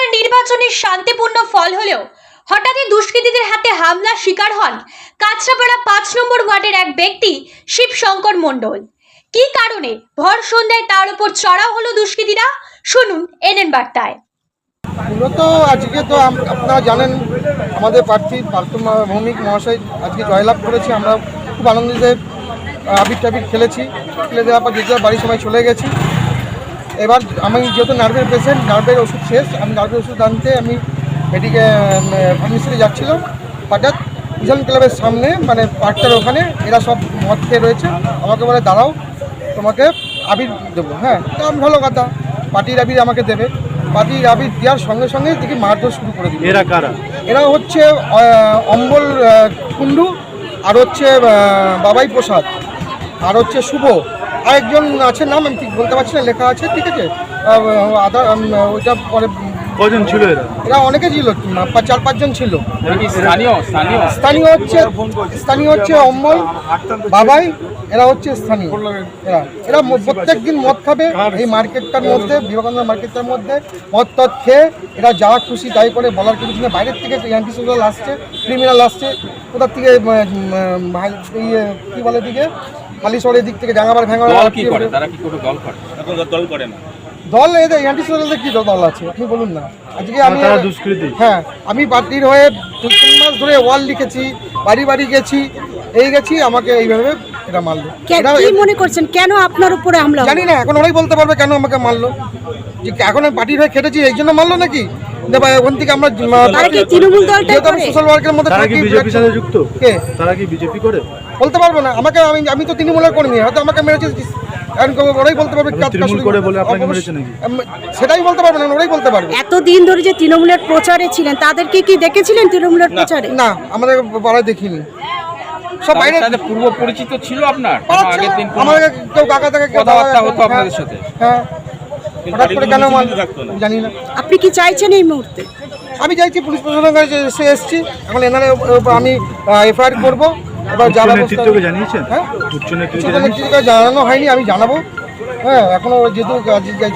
এবার নির্বাচনের শান্তিপূর্ণ ফল হলেও হঠাৎই দুষ্কৃতীদের হাতে হামলার শিকার হন কাঁচরাপাড়া পাঁচ নম্বর ওয়ার্ডের এক ব্যক্তি শিবশঙ্কর মণ্ডল। কী কারণে ভর সন্ধ্যায় তার উপর চড়াও হলো দুষ্কৃতীরা? শুনুন এনএন বার্তায়। মূলত আজকে তো আপনারা জানেন, আমাদের প্রার্থী পার্থ ভৌমিক মহাশয় আজকে জয়লাভ করেছে। আমরা খুব আনন্দিত আবির টাবির খেলেছি। খেলে দেওয়ার পর যে যার বাড়ির সময় চলে গেছি। এবার আমি যেহেতু নার্ভের পেশেন্ট নার্ভের ওষুধ শেষ আমি নার্ভের ওষুধ আনতে আমি মেডিকে ফার্মেসিতে যাচ্ছিলাম। হঠাৎ ইজন ক্লাবের সামনে মানে পার্কটার ওখানে এরা সব মদ খেয়ে রয়েছে। আমাকে বলে দাঁড়াও তোমাকে আবির দেবো। হ্যাঁ তা আমি ভালো কথা। পার্টির আবির আমাকে দেবে। পার্টির আবির দেওয়ার সঙ্গে সঙ্গে দেখি মারধর শুরু করে দিল। এরা কারা? এরা হচ্ছে অম্বল কুণ্ডু আর হচ্ছে বাবাই প্রসাদ আর হচ্ছে শুভ। আরেকজন আছে নাম, আমি ঠিক বলতে পারছি না, লেখা আছে, ঠিক আছে? আদার ওইটা পরে কজন ছিল এরা? এরা অনেকে ছিল পা- চার পাঁচজন ছিল। স্থানীয়? স্থানীয়? স্থানীয় হচ্ছে স্থানীয় হচ্ছে অম্বল বাবাই এরা হচ্ছে স্থানীয়। এরা এরা প্রত্যেক দিন মদ খাবে এই মার্কেটটার মধ্যে বিবেকানন্দ মার্কেটটার মধ্যে। মদ টদ খেয়ে এরা যা খুশি তাই করে বলার কিছু নেই। বাইরের থেকে অ্যান্টি সোশ্যাল আসছে ক্রিমিনাল আসছে কোথার থেকে উম, উম, ভাই- এই এ, বলে দিকে হালিশহরের দিক থেকে জাঙ্গাবার দল কি করে? তারা কি কোনো দল করে? দল করে না। দল এদের অ্যান্টি সোশ্যালদের কি দল আছে? আপনি বলুন না। আজকে আমি হ্যাঁ আমি পার্টির হয়ে দু তিন মাস ধরে ওয়াল লিখেছি বাড়ি বাড়ি গেছি এই গেছি আমাকে এইভাবে এটা মারলো। কে- কি মনে করছেন? কেন আপনার উপরে হামলা? জানি না এখন ওরাই বলতে পারবে কেন আমাকে মারলো। যে এখন আমি পার্টির হয়ে খেটেছি এই জন্য মারলো নাকি? ওখান থেকে আমরা তৃণমূল করে? সোশ্যাল ওয়ার্কের মধ্যে থাকি বিজেপির সাথে যুক্ত? কে? তারা কি বিজেপি করে? বলতে পারব না আমাকে আমি আমি তো তৃণমূলের কর্মী হয়তো আমাকে মেরেছে ওরাই বলতে পারবে সেটাই বলতে পারবে না ওরাই বলতে পারবে। এতদিন ধরে যে তৃণমূলের প্রচারে ছিলেন তাদেরকে কি দেখেছিলেন তৃণমূলের প্রচারে? না আমাদের পাড়ায় দেখিনি। সব বাইরে পূর্ব পরিচিত ছিল আপনার? আগের দিন আমাদের কেউ কাকা থেকে কথাবার্তা হতো আপনাদের সাথে? হ্যাঁ। হঠাৎ করে কেন জানি না। আপনি কি চাইছেন এই মুহূর্তে? আমি চাইছি পুলিশ প্রশাসনের কাছে এসে এসেছি। এখন এনারে আমি এফআইআর করব। এবার যা নেতৃত্বকে জানিয়েছেন? হ্যাঁ? উচ্চ নেতৃত্বকে জানানো হয়নি আমি জানাব। হ্যাঁ এখনও যেহেতু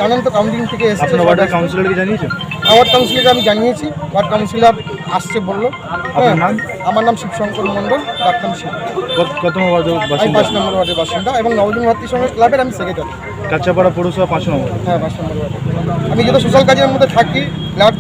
জানেন তো কাউন্টিং থেকে এসছে ওয়ার্ডের কাউন্সিলরকে জানিয়েছেন? ওয়ার্ড কাউন্সিলরকে আমি জানিয়েছি ওয়ার্ড কাউন্সিলর আসছে বলল। হ্যাঁ আমার নাম শিবশঙ্কর মণ্ডল ডাক্তার শিব। কত- ওয়ার্ড আমি বাসিন্দা? পাঁচ নম্বর ওয়ার্ডের বাসিন্দা এবং নবদিন ভাতৃ সঙ্গে ক্লাবের আমি সেক্রেটারি কাঁচাপাড়া পৌরসভা পাঁচ নম্বর হ্যাঁ পাঁচ নম্বর ওয়ার্ডে আমি যেহেতু সোশ্যাল কাজের মধ্যে থাকি ব্লাড